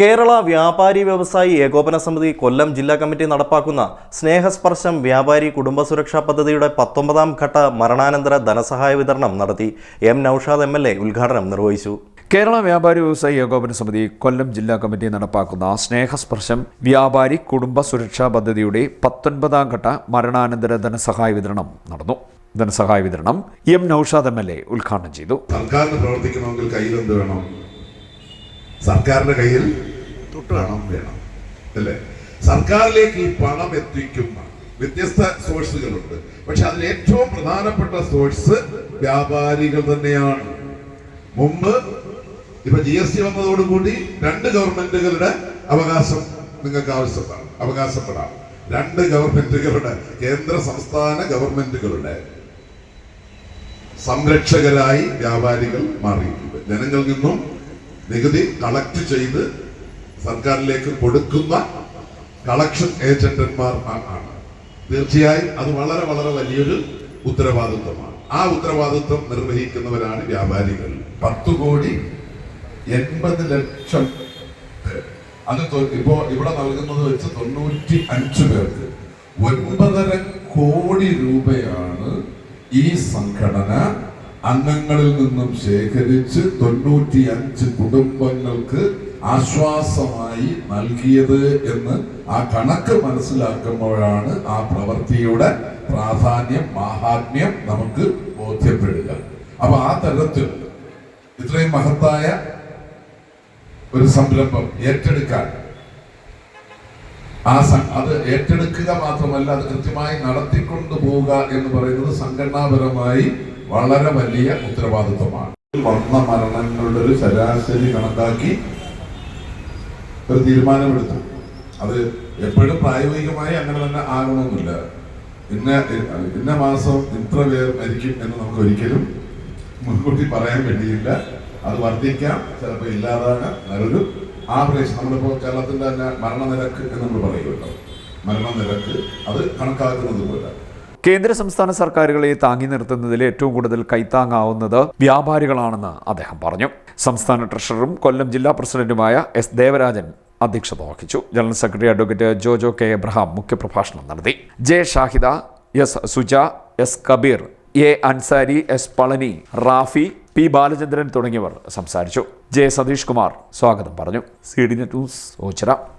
കേരള വ്യാപാരി വ്യവസായി ഏകോപന സമിതി കൊല്ലം ജില്ലാ കമ്മിറ്റി നടപ്പാക്കുന്ന സ്നേഹസ്പർശം വ്യാപാരി കുടുംബ സുരക്ഷാ പദ്ധതിയുടെ പത്തൊമ്പതാം ഘട്ട മരണാനന്തര ധനസഹായ വിതരണം നടത്തി M Naushad M L A ഉദ്ഘാടനം നിർവഹിച്ചു. കേരള വ്യാപാരി വ്യവസായി ഏകോപന സമിതി കൊല്ലം ജില്ലാ കമ്മിറ്റി നടപ്പാക്കുന്ന സ്നേഹസ്പർശം വ്യാപാരി കുടുംബ സുരക്ഷാ പദ്ധതിയുടെ പത്തൊൻപതാം ഘട്ട മരണാനന്തര ധനസഹായ വിതരണം നടന്നു. ധനസഹായ വിതരണം M Naushad M L A ഉദ്ഘാടനം ചെയ്തു. സർക്കാരിന് പ്രവർത്തിക്കണമെങ്കിൽ കയ്യിൽ എന്ത് വേണം? സർക്കാരിന്റെ കയ്യിൽ പണം വേണം. അല്ലേ? സർക്കാരിലേക്ക് ഈ പണം എത്തിക്കുന്ന വ്യത്യസ്ത സോഴ്സുകളുണ്ട്. പക്ഷെ അതിൽ ഏറ്റവും പ്രധാനപ്പെട്ട സോഴ്സ് വ്യാപാരികൾ തന്നെയാണ്. മുമ്പ് ഇപ്പൊ ജി എസ് ടി വന്നതോടുകൂടി രണ്ട് ഗവൺമെന്റുകളുടെ അവകാശം നിങ്ങൾക്ക് ആവശ്യപ്പെടാം. അവകാശപ്പെടാം. രണ്ട് ഗവൺമെന്റുകളുടെ കേന്ദ്ര സംസ്ഥാന ഗവൺമെന്റുകളുടെ സംരക്ഷകരായി വ്യാപാരികൾ മാറിയിട്ടുണ്ട് ജനങ്ങളിൽ നിന്നും നികുതി കളക്ട് ചെയ്ത് സർക്കാരിലേക്ക് കൊടുക്കുന്ന കളക്ഷൻ ഏജന്റന്മാർ ആണ്. തീർച്ചയായും അത് വളരെ വളരെ വലിയൊരു ഉത്തരവാദിത്വമാണ്. ആ ഉത്തരവാദിത്വം നിർവഹിക്കുന്നവരാണ് വ്യാപാരികൾ. പത്തു കോടി എൺപത് ലക്ഷം. അത് ഇപ്പോ ഇവിടെ നൽകുന്നത് വെച്ച് തൊണ്ണൂറ്റി അഞ്ച് പേർക്ക്. ഒൻപതര കോടി രൂപയാണ് ഈ സംഘടന അംഗങ്ങളിൽ നിന്നും ശേഖരിച്ച് തൊണ്ണൂറ്റി അഞ്ച് കുടുംബങ്ങൾക്ക് ആശ്വാസമായി നൽകിയത് എന്ന് ആ കണക്ക് മനസ്സിലാക്കുമ്പോഴാണ് ആ പ്രവൃത്തിയുടെ പ്രാധാന്യം മാഹാത്മ്യം നമുക്ക് ബോധ്യപ്പെടുക. അപ്പൊ ആ തരത്തിൽ ഇത്രയും മഹത്തായ ഒരു സംരംഭം ഏറ്റെടുക്കാൻ ആ അത് ഏറ്റെടുക്കുക മാത്രമല്ല അത് കൃത്യമായി നടത്തിക്കൊണ്ടു പോവുക എന്ന് പറയുന്നത് സംഘടനാപരമായി വളരെ വലിയ ഉത്തരവാദിത്വമാണ്. വന്ന മരണങ്ങളുടെ ഒരു ശരാശരി കണക്കാക്കി ഒരു തീരുമാനമെടുത്തു. അത് എപ്പോഴും പ്രായോഗികമായി അങ്ങനെ തന്നെ ആകണമെന്നില്ല. ഇന്ന ഇന്ന മാസം ഇത്ര പേർ മരിക്കും എന്ന് നമുക്ക് ഒരിക്കലും മുൻകൂട്ടി പറയാൻ വേണ്ടിയില്ല. അത് വർദ്ധിക്കാം ചിലപ്പോൾ ഇല്ലാതാകാം. നല്ലൊരു പ്രദേശം നമ്മളിപ്പോൾ കേരളത്തിന്റെ തന്നെ മരണനിരക്ക് എന്ന് നമ്മൾ പറയുമല്ലോ മരണനിരക്ക് അത് കണക്കാക്കുന്നത് പോലെ. കേന്ദ്ര സംസ്ഥാന സർക്കാരുകളെ താങ്ങി നിർത്തുന്നതിൽ ഏറ്റവും കൂടുതൽ കൈത്താങ്ങാവുന്നത് വ്യാപാരികളാണെന്ന് അദ്ദേഹം പറഞ്ഞു. സംസ്ഥാന ട്രഷററും കൊല്ലം ജില്ലാ പ്രസിഡന്റുമായ എസ് ദേവരാജൻ അധ്യക്ഷത വഹിച്ചു. General secretary advocate Jojo K Abraham മുഖ്യപ്രഭാഷണം നടത്തി. J Shahida S Suja S Kabeer A Ansari S Palani Rafi P Balachandran തുടങ്ങിയവർ സംസാരിച്ചു. ജെ സതീഷ് കുമാർ സ്വാഗതം പറഞ്ഞു. C D news Ochira.